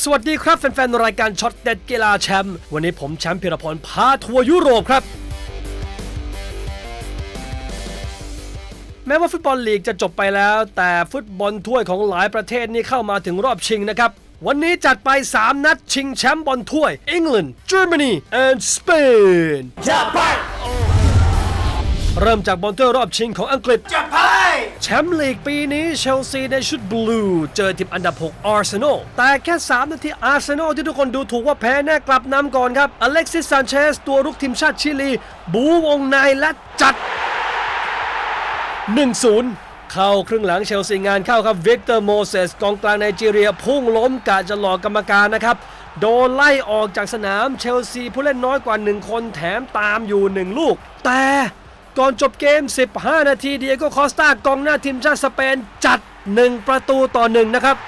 สวัสดีครับแฟนๆ รายการช็อตเด็ดกีฬาแชมป์วันนี้ผมแชมป์พิรพรพาทัวร์ยุโรปครับแม้ว่าฟุตบอลลีกจะจบไปแล้ว แต่ฟุตบอลถ้วยของหลายประเทศนี่เข้ามาถึงรอบชิงนะครับ วันนี้จัดไป 3 นัดชิงแชมป์บอลถ้วย England Germany and Spain เริ่มจากบอลถ้วยรอบชิงของอังกฤษ แชมป์ลีกปีนี้เชลซีในชุดบลูเจอทีมอันดับ 6 อาร์เซนอล แต่แค่ 3 นาทีอาร์เซนอลที่ทุกคนดูถูกว่าแพ้แน่กลับนำก่อนครับ อเล็กซิสซานเชส ตัวรุกทีมชาติชิลี บูวงในและจัด 1-0 เข้าครึ่งหลังเชลซีงานเข้าครับวิกเตอร์โมเสสกองกลางไนจีเรีย พุ่งล้มกะจะหลอกกรรมการนะครับ โดนไล่ออกจากสนามเชลซีผู้เล่นน้อยกว่า 1 คนแถมตามอยู่ 1 ลูก แต่ ก่อนจบเกม 15 นาทีเดียโกคอสตากองหน้าทีมชาติสเปนจัด 1 ประตูต่อ 1 นะครับ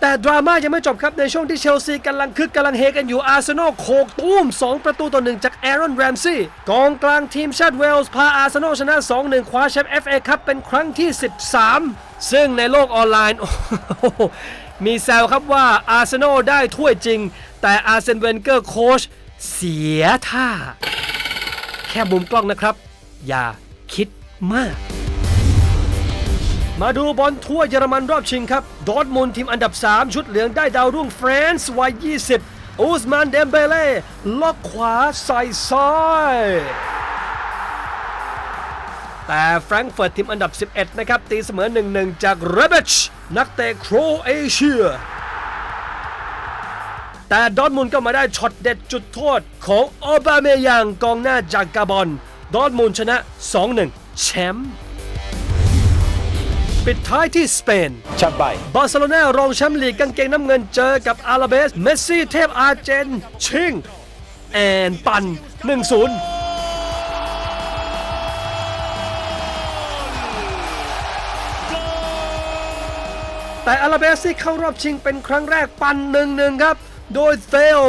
แต่ดราม่ายังไม่จบครับในช่วงที่เชลซีกำลังคึกกำลังเฮกันอยู่อาร์เซนอลโขกตุ้ม 2 ประตูต่อ 1 จากแอรอนแรมซี่กองกลางทีมชาติเวลส์พาอาร์เซนอลชนะ 2-1 คว้าแชมป์ FA ครับเป็นครั้งที่ 13 ซึ่งในโลกออนไลน์มีแซวครับว่าอาร์เซนอลได้ถ้วยจริง แต่อาร์เซนเวนเกอร์โค้ช เสียท่า แค่มุมกล้องนะครับ อย่าคิดมาก มาดูบอลทั่วเยอรมันรอบชิงครับ ดอทมุนทีมอันดับ 3 ชุดเหลืองได้ดาวรุ่งเฟรนซ์วัย 20 อูสมานเดมเบเล่ล็อกขวาใส่ซ้ายแต่แฟรงก์เฟิร์ตทีมอันดับ 11 นะครับ ตีเสมอ 1-1 จากเรเบชนักเตะโครเอเชีย แต่ดอร์ทมุนด์ก็มาได้ช็อตเด็ดจุดโทษของโอบาเมยังกองหน้าจากกาบอน ดอร์ทมุนด์ชนะ 2-1 แชมป์ปิดท้ายที่สเปนจัดไปบาร์เซโลนารองแชมป์ลีกกางเกงน้ำเงินเจอกับอาราเบส เมสซี่เทพอาร์เจน ชิง แอนปัน 1-0แต่อาราเบสที่เข้ารอบชิงเป็นครั้งแรกปัน1-1ครับ โดยเทโอ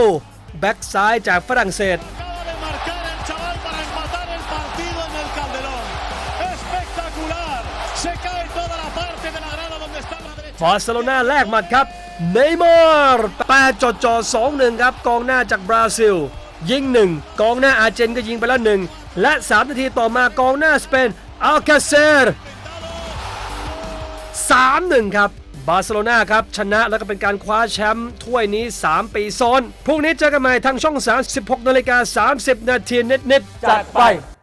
แบ็กซ้ายจากฝรั่งเศส Acaba de marcar el chaval para empatar el partido en el Calderón. Espectacular. Se cae toda la parte de la grada donde está la derecha. บาร์เซโลนาแลกหมัดครับ เนย์มาร์8จอจอ2 1ครับ กองหน้าจากบราซิล ยิง1กองหน้าอาร์เจนก็ยิงไปแล้ว1และ 3 นาทีต่อมากองหน้าสเปนอัลคาเซร์3-1 ครับ บาร์เซโลนาครับ ชนะแล้วก็เป็นการคว้าแชมป์ถ้วยนี้ 3 ปีซ้อนพรุ่งนี้เจอกันใหม่ทางช่อง 36นาฬิกา30 นาทีนิดๆจัดไป